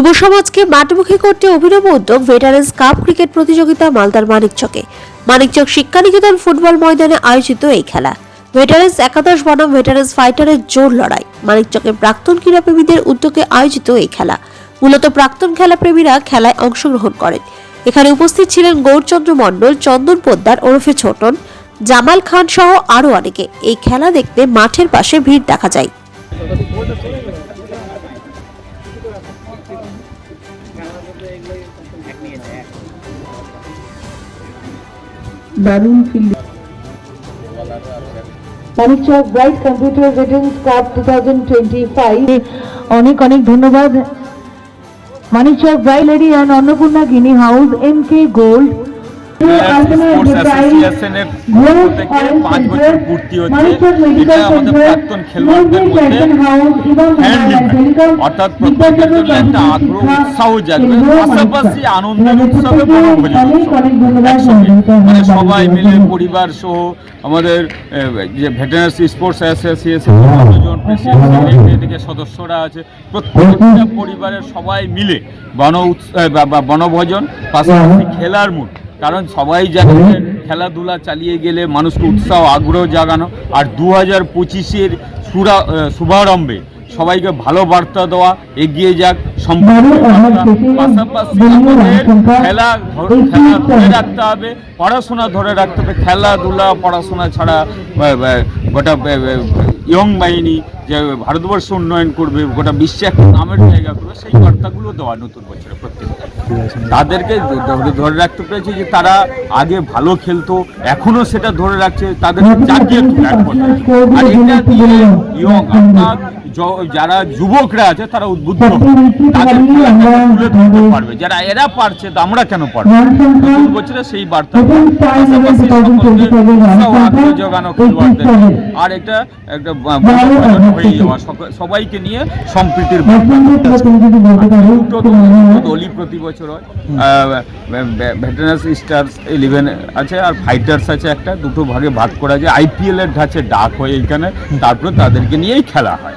যুব সমাজকে মাঠমুখী করতে অভিনব উদ্যোগ ভেটারেন্স কাপ ক্রিকেট প্রতিযোগিতা মালদার মানিকচকে। মানিকচক শিক্ষানিকেতন ফুটবল ময়দানে আয়োজিত এই খেলা। ভেটারেন্স একাদশ বনাম ভেটারেন্স ফাইটারের জোর লড়াই। মানিকচকের প্রাক্তন ক্রীড়াপ্রেমীদের উদ্যোগে আয়োজিত এই খেলা। মূলত প্রাক্তন খেলাপ্রেমীরা খেলায় অংশগ্রহণ করেন। এখানে উপস্থিত ছিলেন গৌরচন্দ্র মণ্ডল, চন্দন পোদ্দার, ওরফে ছোটন, জামাল খান সহ আরও অনেকে। এই খেলা দেখতে মাঠের পাশে ভিড় দেখা যায়। দারুণ ফিল্ডিং মানিকচক ব্রাইট কম্পিউটার ভেটেন্স কাপ টু অনেক অনেক ধন্যবাদ। Manikchak bright lady and Annapurna guinea house M K gold পাঁচ বছর পূর্তি হচ্ছে। এটা আমাদের প্রাক্তন খেলোয়াড়দের মধ্যে অর্থাৎ প্রত্যেকের জন্য একটা আগ্রহ উৎসাহ জাগবে। পাশাপাশি আনন্দের উৎসবে বনভোজন উৎসব। একসঙ্গে মানে সবাই মিলে পরিবার সহ আমাদের যে ভেটেনারি স্পোর্টস অ্যাসোসিয়েশন থেকে সদস্যরা আছে। প্রত্যেকটা পরিবারের সবাই মিলে বন উৎস- বনভোজন পাশাপাশি খেলার মুড কারণ সবাই জানে খেলাধুলা চালিয়ে গেলে মানুষকে উৎসাহ আগ্রহ জাগানো। আর দু হাজার পঁচিশের সুরা শুভারম্ভে সবাইকে ভালো বার্তা দেওয়া এগিয়ে যাক পাশাপাশি আমাদের খেলা ধ- খেলা ধরে রাখতে হবে পড়াশোনা ধরে রাখতে হবে খেলাধুলা পড়াশোনা ছাড়া গোটা ইয়ং বাহিনী যে ভারতবর্ষ উন্নয়ন করবে গোটা বিশ্বে একটা নামের জায়গা করবে সেই বার্তাগুলো দেওয়া নতুন বছরে প্রত্যেকটা। তাদেরকে ধরে- রাখতে পেরেছি যে তারা আগে ভালো খেলতো এখনও সেটা ধরে রাখছে তাদের জাগিয়ে তোলা। আর এটা দিয়ে ইয়ং যারা যুবকরা আছে তারা উদ্বুদ্ধ তুলে পারবে। যারা এরা পারছে তো আমরা কেন পারব? বছরে সেই বার্তা। জোগানো খেলোয়াড়দের। আর এটা একটা হয়ে যাওয়া। সবাইকে নিয়ে সম্প্রীতির দুটো প্রতি বছর হয়। ভেটেনাস স্টার্স ইলেভেন আছে আর ফাইটার্স আছে একটা। দুটো ভাগে ভাগ করা যায়। আইপিএল এর ধাঁচে ডাক হয় এইখানে। তারপরে তাদেরকে নিয়েই খেলা হয়।